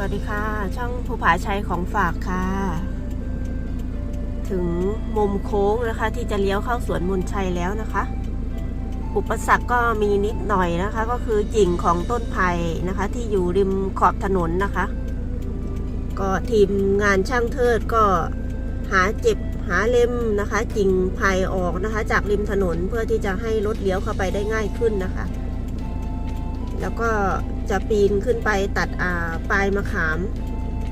สวัสดีค่ะ ช่องภูผาชัยของฝากค่ะ ถึงมุมโค้งนะคะ ที่จะเลี้ยวเข้าสวนมุนชัยแล้วนะคะ อุปสรรคก็มีนิดหน่อยนะคะ ก็คือกิ่งของต้นไผ่นะคะ ที่อยู่ริมขอบถนนนะคะ ก็ทีมงานช่างเทิดก็หาเจ็บหาเล็มนะคะกิ่งไผ่ออกนะคะ จากริมถนนเพื่อที่จะให้รถเลี้ยวเข้าไปได้ง่ายขึ้นนะคะ แล้วก็ จะปีนขึ้นไปตัดาปลายมะขาม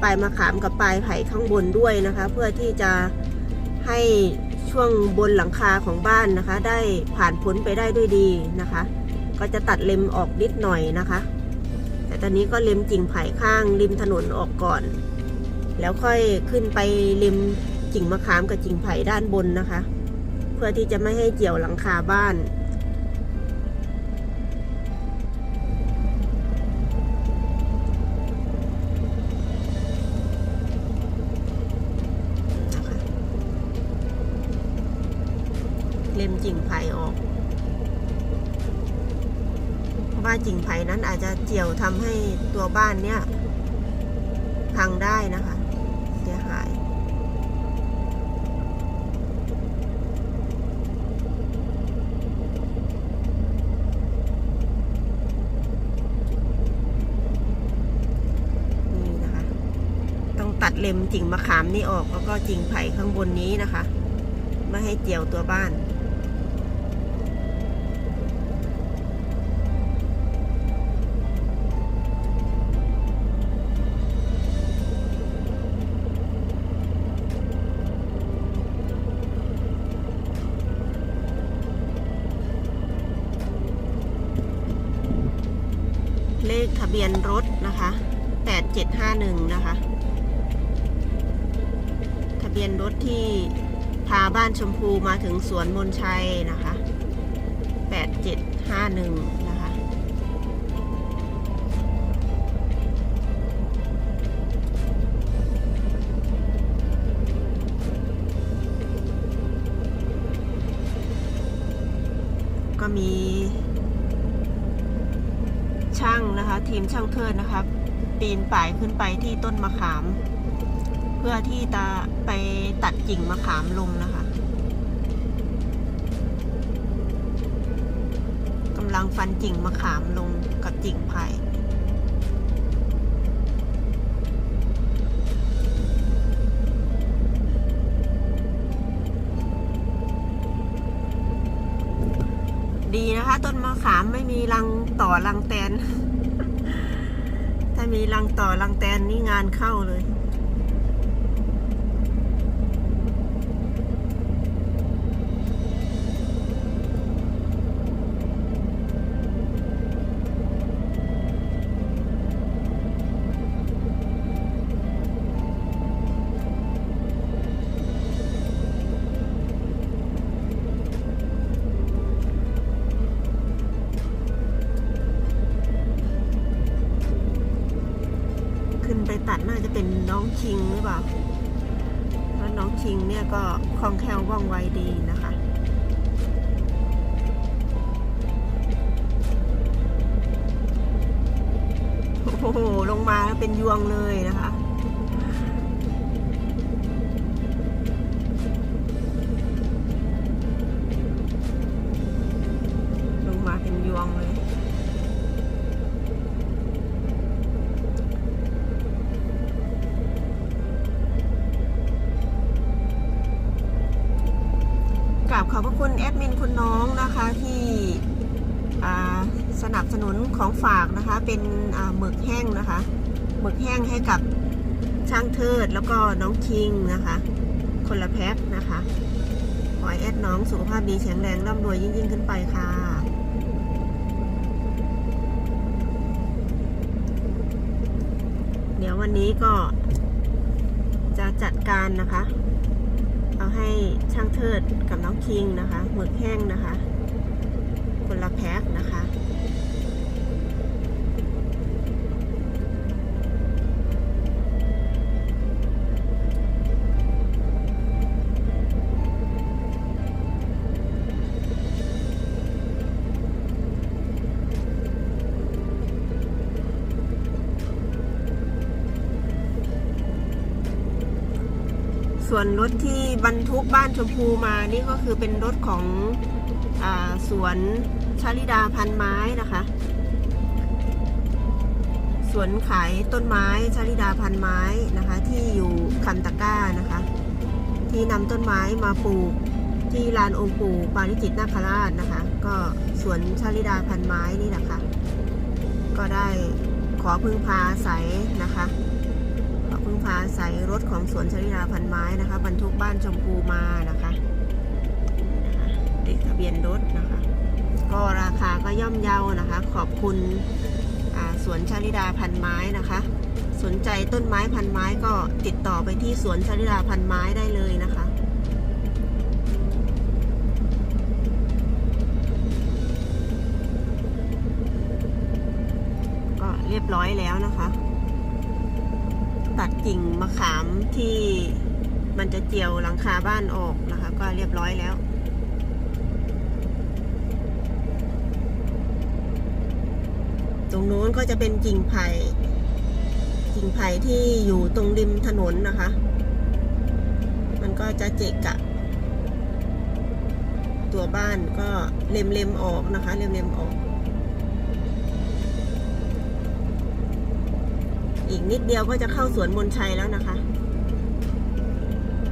ปลายมะขามกับปลายไผ่ข้างบนด้วยนะคะ เพื่อที่จะให้ช่วงบนหลังคาของบ้านนะคะ ได้ผ่านพ้นไปได้ด้วยดีนะคะ ก็จะตัดเล็มออกนิดหน่อยนะคะ แต่ตอนนี้ก็เล็มกิ่งไผ่ข้างริมถนนออกก่อน แล้วค่อยขึ้นไปริมกิ่งมะขามกับกิ่งไผ่ด้านบนนะคะ เพื่อที่จะไม่ให้เกี่ยวหลังคาบ้าน ไผ่ออก เพราะว่ากิ่งไผ่นั้นอาจจะเกี่ยวทำให้ตัวบ้านเนี่ยพังได้นะคะ เสียหายนี่นะคะต้องตัดเล็มกิ่งมะขามนี่ออกแล้วก็กิ่งไผ่ข้างบนนี้นะคะ ไม่ให้เกี่ยวตัวบ้าน เลขทะเบียนรถนะคะ8751นะคะ ทะเบียนรถที่พาบ้านชมพูมาถึงสวนมนชัยนะคะ8751นะคะก็ ทีมช่างเทิดนะคะปีนป่ายขึ้นไปที่ต้นมะขาม เพื่อที่จะไปตัดกิ่งมะขามลงนะคะกำลังฟันกิ่งมะขามลงกับกิ่งไผ่ดีนะคะ ต้นมะขามไม่มีรังต่อรังแตน ถ้ามีรังต่อรังแตนนี่งานเข้าเลย ตัดน่าจะเป็นน้องคิงหรือเปล่าเพราะน้องคิงเนี่ยก็คล่องแคล่วว่องไวดีนะคะโอ้โหลงมาแล้วเป็นยวงเลยนะคะ ขอบพระคุณแอดมินคุณน้องนะคะที่สนับสนุนของฝากนะคะ เป็นหมึกแห้งนะคะหมึกแห้งให้กับช่างเทิดแล้วก็น้องคิงนะคะ คนละแพ็คนะคะขอแอดน้องสุขภาพดีแข็งแรงร่ำรวยยิ่งๆขึ้นไปค่ะเดี๋ยววันนี้ก็จะจัดการนะคะ เอาให้ช่างเทิดกับน้องคิงนะคะหมึกแห้งนะคะ คนละแพ็คนะคะ ส่วนรถที่บรรทุกบ้านชมพูมานี่ก็คือเป็นรถของอสวนชาลิดาพันไม้นะคะ สวนขายต้นไม้ชาลิดาพันไม้นะคะ ที่อยู่คันตะก้านะคะ ที่นำต้นไม้มาปลูกที่ลานองค์ปู่ปาริจิตนาคราชนะคะ ก็สวนชาลิดาพันไม้นี่แหละค่ะก็ได้ขอพึ่งพาอาศัยนะคะ พึ่งพาอาศัยรถของสวนชลิดาพันไม้นะคะบรรทุกบ้านชมพูมานะคะนะคะเลขทะเบียนรถนะคะ ก็ราคาก็ย่อมเยานะคะ ขอบคุณสวนชลิดาพันไม้นะคะ สนใจต้นไม้พันไม้ก็ติดต่อไปที่สวนชลิดาพันไม้ได้เลยนะคะก็เรียบร้อยแล้ว กิ่งมะขามที่มันจะเจียวหลังคาบ้านออกนะคะ ก็เรียบร้อยแล้วตรงโน้นก็จะเป็นกิ่งไผ่กิ่งไผ่ที่อยู่ตรงริมถนนนะคะ มันก็จะเจกกะตัวบ้านก็เล็มๆออกนะคะ เล็มๆออก อีกนิดเดียวก็จะเข้าสวนมนชัยแล้วนะคะ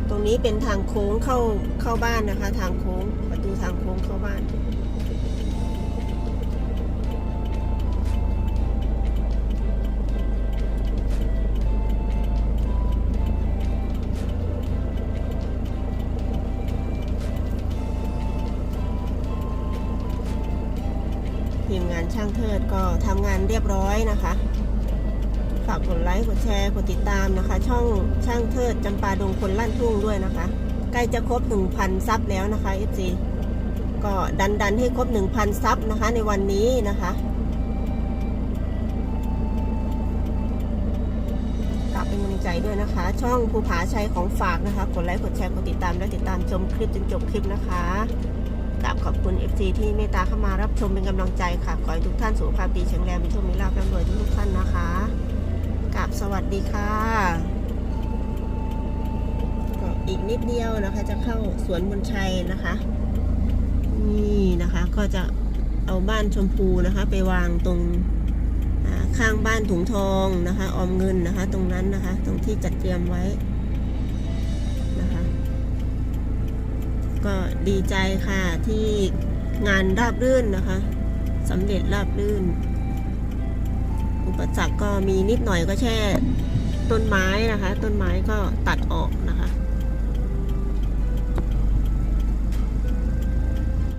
ตรงนี้เป็นทางโค้งเข้าเข้าบ้านนะคะ ทางโค้งประตูทางโค้งเข้าบ้าน ทีมงานช่างเทิดก็ทำงานเรียบร้อยนะคะ ฝากกดไลค์ กดแชร์ กดติดตามนะคะ ช่องช่างเทิดจำปาดงคนลั่นทุ่งด้วยนะคะ ใกล้จะครบ 1,000 ซับแล้วนะคะ FC ก็ดันดันให้ครบ 1,000 ซับนะคะ ในวันนี้นะคะ กลับเป็นกำลังใจด้วยนะคะ ช่องภูผาชัยของฝากนะคะ กดไลค์ กดแชร์ กดติดตาม และติดตามชมคลิปจนจบคลิปนะคะกราบขอบคุณ FC ที่เมตตาเข้ามารับชมเป็นกำลังใจค่ะ ขอให้ทุกท่านสุขภาพดีแข็งแรงมีโชคมีลาภร่ำรวยทุกท่านนะคะ กราบสวัสดีค่ะก็อีกนิดเดียวนะคะ จะเข้าสวนมนชัยนะคะ นี่นะคะก็จะเอาบ้านชมพูนะคะ ไปวางตรงข้างบ้านถุงทองนะคะ ออมเงินนะคะ ตรงนั้นนะคะ ตรงที่จัดเตรียมไว้นะคะ ก็ดีใจค่ะที่งานราบรื่นนะคะสำเร็จราบรื่น อุปสรรคก็มีนิดหน่อยก็แค่ต้นไม้นะคะ ต้นไม้ก็ตัดออกนะคะ